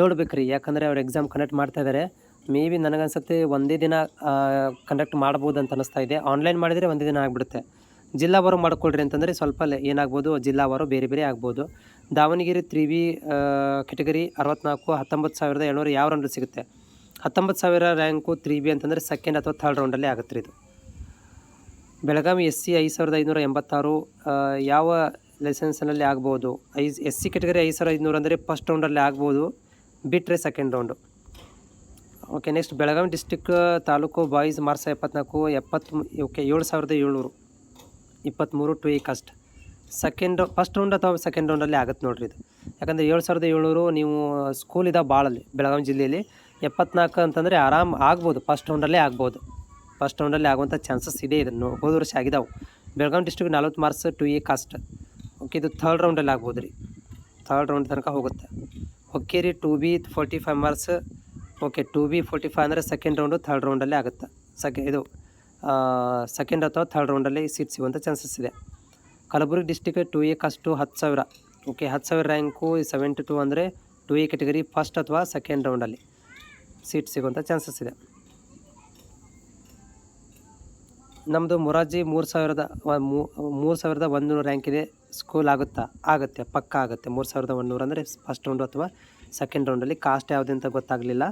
ನೋಡ್ಬೇಕ್ರಿ, ಯಾಕಂದರೆ ಅವ್ರು ಎಕ್ಸಾಮ್ ಕಂಡಕ್ಟ್ ಮಾಡ್ತಾ ಇದ್ದಾರೆ ಮೇ ಬಿ ನನಗನ್ಸುತ್ತೆ ಒಂದೇ ದಿನ ಕಂಡಕ್ಟ್ ಮಾಡ್ಬೋದು ಅಂತ ಅನ್ನಿಸ್ತಾ ಇದೆ. ಆನ್ಲೈನ್ ಮಾಡಿದರೆ ಒಂದೇ ದಿನ ಆಗಿಬಿಡುತ್ತೆ. ಜಿಲ್ಲಾವಾರು ಮಾಡ್ಕೊಳ್ರಿ ಅಂತಂದರೆ ಸ್ವಲ್ಪ ಏನಾಗ್ಬೋದು ಜಿಲ್ಲಾವಾರು ಬೇರೆ ಬೇರೆ ಆಗ್ಬೋದು. ದಾವಣಗೆರೆ ತ್ರೀ ಬಿ ಕೆಟಗರಿ ಅರವತ್ನಾಲ್ಕು, ಹತ್ತೊಂಬತ್ತು ಸಾವಿರದ ಏಳ್ನೂರು ಯಾವ ರೌಂಡಲ್ಲಿ ಸಿಗುತ್ತೆ? ಹತ್ತೊಂಬತ್ತು ಸಾವಿರ ರ್ಯಾಂಕು ತ್ರೀ ಬಿ ಅಂತಂದರೆ ಸೆಕೆಂಡ್ ಅಥವಾ ಥರ್ಡ್ ರೌಂಡಲ್ಲೇ ಆಗುತ್ತೆ ರೀ ಇದು. ಬೆಳಗಾವಿ ಎಸ್ ಸಿ ಐದು ಸಾವಿರದ ಐದುನೂರ ಎಂಬತ್ತಾರು ಯಾವ ಲೈಸೆನ್ಸ್ನಲ್ಲಿ ಆಗ್ಬೋದು? ಐ ಎಸ್ ಸಿ ಕೆಟಗರಿ ಐದು ಸಾವಿರದ ಐದುನೂರು ಅಂದರೆ ಫಸ್ಟ್ ರೌಂಡಲ್ಲಿ ಆಗ್ಬೋದು ಬಿಟ್ಟರೆ second round okay next Belagavi district taluk boys marks ಎಪ್ಪತ್ನಾಲ್ಕು ಎಪ್ಪತ್ತು ಓಕೆ ಏಳು ಸಾವಿರದ ಏಳ್ನೂರು. ಇಪ್ಪತ್ತ್ಮೂರು ಟು ಈ ಕಸ್ಟ್ ಸೆಕೆಂಡ್ ಫಸ್ಟ್ ರೌಂಡ್ ಅಥವಾ ಸೆಕೆಂಡ್ ರೌಂಡಲ್ಲಿ ಆಗುತ್ತೆ ನೋಡ್ರಿ ಇದು. ಯಾಕಂದರೆ ಏಳು ಸಾವಿರದ ಏಳ್ನೂರು ನೀವು ಸ್ಕೂಲ್ ಇದಾವೆ ಭಾಳಲ್ಲಿ ಬೆಳಗಾವಿ ಜಿಲ್ಲೆಯಲ್ಲಿ ಎಪ್ಪತ್ನಾಲ್ಕು ಅಂತಂದರೆ ಆರಾಮ್ ಆಗ್ಬೋದು ಫಸ್ಟ್ ರೌಂಡಲ್ಲೇ ಆಗ್ಬೋದು. ಫಸ್ಟ್ ರೌಂಡಲ್ಲಿ ಆಗುವಂಥ ಚಾನ್ಸಸ್ ಇದೆ ಇದನ್ನು ಹೋದ ವರ್ಷ ಆಗಿದಾವೆ. ಬೆಳಗಾವಿ ಡಿಸ್ಟ್ರಿಕ್ಟ್ ನಲ್ವತ್ತು marks two A caste okay ಇದು ಥರ್ಡ್ ರೌಂಡಲ್ಲಿ ಆಗ್ಬೋದು ರೀ. ಥರ್ಡ್ ರೌಂಡ್ ತನಕ ಹೋಗುತ್ತೆ. ಓಕೆ ರೀ two B forty five marks okay two B forty five ಅಂದರೆ ಸೆಕೆಂಡ್ ರೌಂಡು ಥರ್ಡ್ ರೌಂಡಲ್ಲೇ ಆಗುತ್ತೆ. ಸೆಕೆ ಇದು. ಸೆಕೆಂಡ್ ಅಥವಾ ಥರ್ಡ್ ರೌಂಡಲ್ಲಿ ಸೀಟ್ ಸಿಗುವಂಥ ಚಾನ್ಸಸ್ ಇದೆ. Kalaburagi district two A caste ಹತ್ತು ಸಾವಿರ. ಓಕೆ ಹತ್ತು ಸಾವಿರ ರ್ಯಾಂಕು ಸೆವೆಂಟಿ ಟು ಅಂದರೆ ಟು ಎ ಕೆಟಗರಿ ಫಸ್ಟ್ ಅಥವಾ ಸೆಕೆಂಡ್ ರೌಂಡಲ್ಲಿ ಸೀಟ್ ಸಿಗುವಂಥ ಚಾನ್ಸಸ್ ಇದೆ. ನಮ್ಮದು ಮೊರಾರ್ಜಿ ಮೂರು ಸಾವಿರದ ಮೂರು ಸಾವಿರದ ಒಂದುನೂರು ರ್ಯಾಂಕ್ ಇದೆ. ಸ್ಕೂಲ್ ಆಗುತ್ತಾ? ಆಗುತ್ತೆ, ಪಕ್ಕ ಆಗುತ್ತೆ. ಮೂರು ಸಾವಿರದ ಒಂದುನೂರು ಅಂದರೆ ಫಸ್ಟ್ ರೌಂಡು ಅಥವಾ ಸೆಕೆಂಡ್ ರೌಂಡಲ್ಲಿ ಕಾಸ್ಟ್ ಯಾವುದಂತ ಗೊತ್ತಾಗಲಿಲ್ಲ.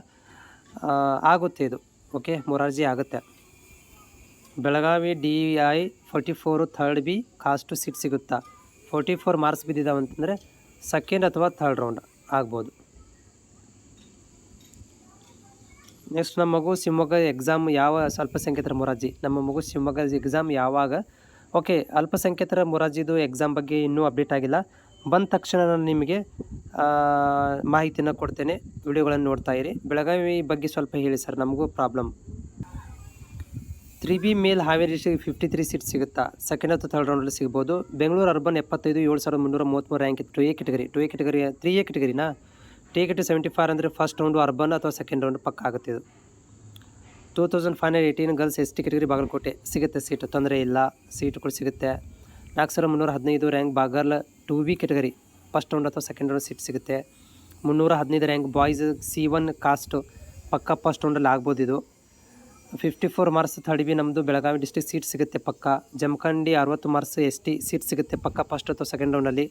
ಆಗುತ್ತೆ ಇದು. ಓಕೆ ಮೊರಾರ್ಜಿ ಆಗುತ್ತೆ. Belagavi D I forty four third B caste seat ಸಿಗುತ್ತಾ? ಫೋರ್ಟಿ ಫೋರ್ ಮಾರ್ಕ್ಸ್ ಬಿದ್ದಿದ್ದಾವೆ ಅಂತಂದರೆ ಸೆಕೆಂಡ್ ಅಥವಾ ಥರ್ಡ್ ರೌಂಡ್ ಆಗ್ಬೋದು. ನೆಕ್ಸ್ಟ್ ನಮ್ಮ ಮಗು ಶಿವಮೊಗ್ಗ ಎಕ್ಸಾಮ್ ಯಾವ ಅಲ್ಪಸಂಖ್ಯಾತರ ಮೊರಾರ್ಜಿ? ನಮ್ಮ ಮಗು ಶಿವಮೊಗ್ಗ ಎಕ್ಸಾಮ್ ಯಾವಾಗ? ಓಕೆ, ಅಲ್ಪಸಂಖ್ಯಾತರ ಮೊರಾರ್ಜಿದು ಎಕ್ಸಾಮ್ ಬಗ್ಗೆ ಇನ್ನೂ ಅಪ್ಡೇಟ್ ಆಗಿಲ್ಲ. ಬಂದ ತಕ್ಷಣ ನಾನು ನಿಮಗೆ ಮಾಹಿತಿನ ಕೊಡ್ತೇನೆ. ವಿಡಿಯೋಗಳನ್ನು ನೋಡ್ತಾ ಇರಿ. ಬೆಳಗಾವಿ ಬಗ್ಗೆ ಸ್ವಲ್ಪ ಹೇಳಿ ಸರ್, ನಮಗೂ problem. Three B male Haveri district fifty three seat ಸಿಗುತ್ತಾ? ಸೆಕೆಂಡ್ ಅಥವಾ ಥರ್ಡ್ ರೌಂಡಲ್ಲಿ ಸಿಗ್ಬೋದು. ಬೆಂಗಳೂರು ಅರ್ಬನ್ ಎಪ್ಪತ್ತೈದು, ಏಳು ಸಾವಿರದ ಮುನ್ನೂರ ಮೂವತ್ತ್ಮೂರು rank two A category two A category three A ಕೆಟಗರಿನಾ T two seventy five ಅಂದರೆ ಫಸ್ಟ್ ರೌಂಡು ಅರ್ಬನ್ ಅಥವಾ ಸೆಕೆಂಡ್ ರೌಂಡ್ ಪಕ್ಕ ಆಗುತ್ತೆ ಇದು. Two thousand five hundred eighteen girls S T category Bagalkote. ಸಿಗುತ್ತೆ ಸೀಟು ತೊಂದರೆ ಇಲ್ಲ. ಸೀಟುಗಳು ಸಿಗುತ್ತೆ. ನಾಲ್ಕು ಸಾವಿರ ಮುನ್ನೂರ ಹದಿನೈದು rank ಬಾಗಲ್ two B category first round ಅಥವಾ ಸೆಕೆಂಡ್ ರೌಂಡ್ ಸೀಟ್ ಸಿಗುತ್ತೆ. ಮುನ್ನೂರ ಹದಿನೈದು rank boys C one caste ಪಕ್ಕ ಫಸ್ಟ್ ರೌಂಡಲ್ಲಿ ಆಗ್ಬೋದು ಇದು. Fifty four marks third B ನಮ್ಮದು ಬೆಳಗಾವಿ ಡಿಸ್ಟಿಕ್ ಸೀಟ್ ಸಿಗುತ್ತೆ ಪಕ್ಕ. ಜಮಖಂಡಿ ಅರವತ್ತು ಮಾರ್ಕ್ಸ್ ಎಸ್ ಟಿ ಸೀಟ್ ಸಿಗುತ್ತೆ ಪಕ್ಕ ಫಸ್ಟ್ ಅಥವಾ ಸೆಕೆಂಡ್ ರೌಂಡಲ್ಲಿ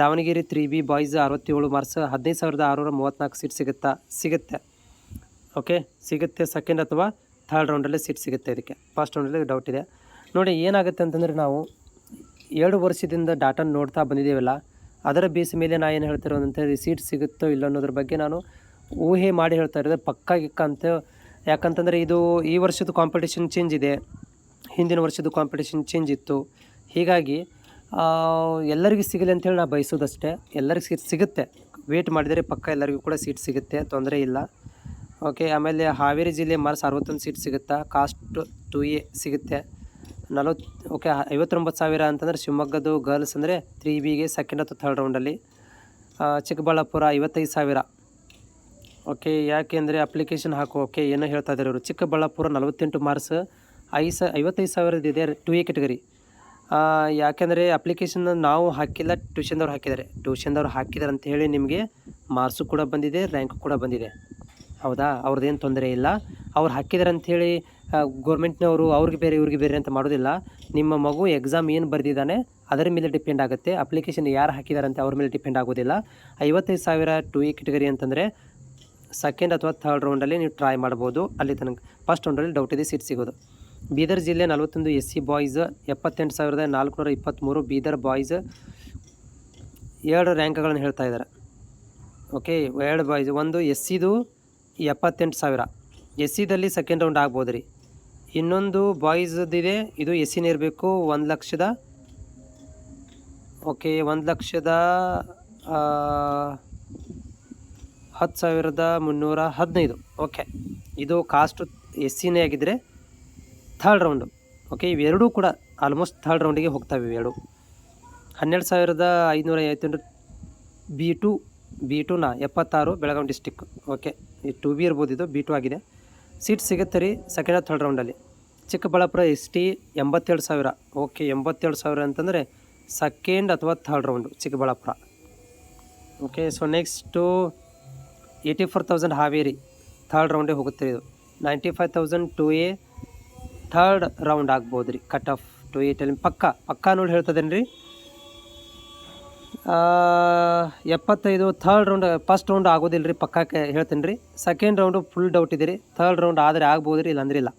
ದಾವಣಗೆರೆ ತ್ರೀ ಬಿ ಬಾಯ್ಸ್ ಅರವತ್ತೇಳು ಮಾರ್ಕ್ಸ್ ಹದಿನೈದು ಸಾವಿರದ ಆರುನೂರ ಮೂವತ್ತ್ನಾಲ್ಕು ಸೀಟ್ ಸಿಗುತ್ತಾ? ಸಿಗುತ್ತೆ. ಓಕೆ ಸಿಗುತ್ತೆ ಸೆಕೆಂಡ್ ಅಥವಾ ಥರ್ಡ್ ರೌಂಡಲ್ಲೇ ಸೀಟ್ ಸಿಗುತ್ತೆ ಇದಕ್ಕೆ. ಫಸ್ಟ್ ರೌಂಡಲ್ಲಿ ಡೌಟ್ ಇದೆ. ನೋಡಿ, ಏನಾಗುತ್ತೆ ಅಂತಂದರೆ ನಾವು ಎರಡು ವರ್ಷದಿಂದ ಡಾಟಾ ನೋಡ್ತಾ ಬಂದಿದ್ದೀವಲ್ಲ ಅದರ ಬೇಸ್ ಮೇಲೆ ನಾ ಏನು ಹೇಳ್ತಿರೋದು ಅಂತೇಳಿ ಸೀಟ್ ಸಿಗುತ್ತೋ ಇಲ್ಲ ಅನ್ನೋದ್ರ ಬಗ್ಗೆ ನಾನು ಊಹೆ ಮಾಡಿ ಹೇಳ್ತಾ ಇರೋದು ಪಕ್ಕ, ಗಿಕ್ಕ ಅಂತ ಯಾಕಂತಂದರೆ ಇದು ಈ ವರ್ಷದ ಕಾಂಪಿಟೇಷನ್ ಚೇಂಜ್ ಇದೆ. ಹಿಂದಿನ ವರ್ಷದ ಕಾಂಪಿಟೇಷನ್ ಚೇಂಜ್ ಇತ್ತು. ಹೀಗಾಗಿ ಎಲ್ಲರಿಗೂ ಸಿಗಲಿ ಅಂತೇಳಿ ನಾ ಬಯಸೋದಷ್ಟೇ. ಎಲ್ಲರಿಗೂ ಸೀಟ್ ಸಿಗುತ್ತೆ. ವೇಟ್ ಮಾಡಿದರೆ ಪಕ್ಕ ಎಲ್ಲರಿಗೂ ಕೂಡ ಸೀಟ್ ಸಿಗುತ್ತೆ. ತೊಂದರೆ ಇಲ್ಲ. ಓಕೆ ಆಮೇಲೆ ಹಾವೇರಿ ಜಿಲ್ಲೆ ಮಾರ್ಕ್ಸ್ ಅರವತ್ತೊಂದು ಸೀಟ್ ಸಿಗುತ್ತಾ? ಕಾಸ್ಟ್ ಟು ಎ ಸಿಗುತ್ತೆ. ನಲವತ್ತು ಓಕೆ ಐವತ್ತೊಂಬತ್ತು ಸಾವಿರ ಅಂತಂದರೆ ಶಿವಮೊಗ್ಗದು ಗರ್ಲ್ಸ್ ಅಂದರೆ ತ್ರೀ ಬಿಗೆ ಸೆಕೆಂಡ್ ಅಥವಾ ಥರ್ಡ್ ರೌಂಡಲ್ಲಿ ಚಿಕ್ಕಬಳ್ಳಾಪುರ ಐವತ್ತೈದು ಸಾವಿರ. ಓಕೆ, ಯಾಕೆ ಅಂದರೆ ಅಪ್ಲಿಕೇಶನ್ ಹಾಕು ಓಕೆ, ಏನೋ ಹೇಳ್ತಾ ಇದ್ದಾರೆ ಅವರು ಚಿಕ್ಕಬಳ್ಳಾಪುರ ನಲವತ್ತೆಂಟು ಮಾರ್ಕ್ಸ್ ಐ ಸ ಐವತ್ತೈದು ಸಾವಿರದಿದೆ ಇದೆ ಟು ಎ ಕೆಟಗರಿ ಯಾಕೆಂದರೆ ಅಪ್ಲಿಕೇಶನ್ ನಾವು ಹಾಕಿಲ್ಲ ಟ್ಯೂಷನ್ದವ್ರು ಹಾಕಿದ್ದಾರೆ. ಟ್ಯೂಷನ್ದವ್ರು ಹಾಕಿದ್ದಾರೆ ಅಂತ ಹೇಳಿ ನಿಮಗೆ ಮಾರ್ಕ್ಸು ಕೂಡ ಬಂದಿದೆ ರ್ಯಾಂಕು ಕೂಡ ಬಂದಿದೆ. ಹೌದಾ? ಅವ್ರದ್ದೇನು ತೊಂದರೆ ಇಲ್ಲ. ಅವ್ರು ಹಾಕಿದ್ದಾರೆ ಅಂಥೇಳಿ ಗೌರ್ಮೆಂಟ್ನವರು ಅವ್ರಿಗೆ ಬೇರೆ, ಇವ್ರಿಗೆ ಬೇರೆ ಅಂತ ಮಾಡೋದಿಲ್ಲ. ನಿಮ್ಮ ಮಗು ಎಕ್ಸಾಮ್ ಏನು ಬರೆದಿದ್ದಾನೆ, ಅದರ ಮೇಲೆ ಡಿಪೆಂಡ್ ಆಗುತ್ತೆ. ಅಪ್ಲಿಕೇಶನ್ ಯಾರು ಹಾಕಿದ್ದಾರೆ ಅಂತ ಅವ್ರ ಮೇಲೆ ಡಿಪೆಂಡ್ ಆಗೋದಿಲ್ಲ. ಐವತ್ತೈದು ಸಾವಿರ ಟು ಎ ಕೆಟಗರಿ ಅಂತಂದರೆ ಸೆಕೆಂಡ್ ಅಥವಾ ಥರ್ಡ್ ರೌಂಡಲ್ಲಿ ನೀವು ಟ್ರೈ ಮಾಡ್ಬೋದು. ಅಲ್ಲಿ ತನಕ ಫಸ್ಟ್ ರೌಂಡಲ್ಲಿ ಡೌಟ್ ಇದೆ ಸೀಟ್ ಸಿಗೋದು. ಬೀದರ್ ಜಿಲ್ಲೆ ನಲವತ್ತೊಂದು ಎಸ್ ಸಿ ಬಾಯ್ಸ್ ಎಪ್ಪತ್ತೆಂಟು ಸಾವಿರದ ನಾಲ್ಕುನೂರ ಇಪ್ಪತ್ತ್ಮೂರು ಬೀದರ್ ಬಾಯ್ಸ್ ಎರಡು ರ್ಯಾಂಕ್ಗಳನ್ನು ಹೇಳ್ತಾ ಇದ್ದಾರೆ. ಓಕೆ ಎರಡು ಬಾಯ್ಸ್ ಒಂದು ಎಸ್ ಸಿದು ಎಪ್ಪತ್ತೆಂಟು ಸಾವಿರ. ಎಸ್ ಸಿದಲ್ಲಿ ಸೆಕೆಂಡ್ ರೌಂಡ್ ಆಗ್ಬೋದು ರೀ ಇನ್ನೊಂದು ಬಾಯ್ಸ್ದಿದೆ ಇದು ಎಸ್ ಸಿನೇ ಇರಬೇಕು, ಒಂದು ಲಕ್ಷದ ಓಕೆ ಒಂದು ಲಕ್ಷದ ಹತ್ತು ಸಾವಿರದ ಮುನ್ನೂರ ಹದಿನೈದು. ಓಕೆ ಇದು ಕಾಸ್ಟು ಎಸ್ ಸಿನೇ ಆಗಿದ್ದರೆ ಥರ್ಡ್ ರೌಂಡು ಓಕೆ ಇವೆರಡೂ ಕೂಡ ಆಲ್ಮೋಸ್ಟ್ ಥರ್ಡ್ ರೌಂಡಿಗೆ ಹೋಗ್ತವೆ ಇವೆರಡು ಹನ್ನೆರಡು ಸಾವಿರದ ಐದುನೂರ ಐವತ್ತೆಂಟು ಬಿ ಟು ಬಿ ಟುನ ಎಪ್ಪತ್ತಾರು ಬೆಳಗಾವಿ ಡಿಸ್ಟಿಕ್ ಓಕೆ ಈ ಟು ಬಿ ಇರ್ಬೋದು ಇದು ಬಿ ಟು ಆಗಿದೆ. ಸೀಟ್ ಸಿಗುತ್ತೆ ರೀ ಸೆಕೆಂಡ್ ಥರ್ಡ್ ರೌಂಡಲ್ಲಿ ಚಿಕ್ಕಬಳ್ಳಾಪುರ ಎಸ್ ಟಿ ಎಂಬತ್ತೇಳು ಸಾವಿರ. ಓಕೆ ಎಂಬತ್ತೇಳು ಸಾವಿರ ಅಂತಂದರೆ ಸೆಕೆಂಡ್ ಅಥವಾ third round Chikkaballapura. Okay so next eighty four thousand Haveri third ರೌಂಡೇ ಹೋಗುತ್ತೆ ಇದು. Ninety five thousand two A third round ಆಗ್ಬೋದು ರೀ ಕಟ್ ಆಫ್ ಟು ಏಯ್ಟಲ್ಲಿ ಪಕ್ಕ ಪಕ್ಕ ನೋಡಿ ಹೇಳ್ತದೇನು ರೀ ಎಪ್ಪತ್ತೈದು ಥರ್ಡ್ ರೌಂಡ್ ಫಸ್ಟ್ ರೌಂಡ್ ಆಗೋದಿಲ್ಲ ರೀ ಪಕ್ಕಕ್ಕೆ ಹೇಳ್ತೀನಿ ರೀ ಸೆಕೆಂಡ್ ರೌಂಡು ಫುಲ್ ಡೌಟ್ ಇದೆ ರೀ ಥರ್ಡ್ ರೌಂಡ್ ಆದರೆ ಆಗ್ಬೋದು ರೀ ಇಲ್ಲಾಂದ್ರೆ ಇಲ್ಲ.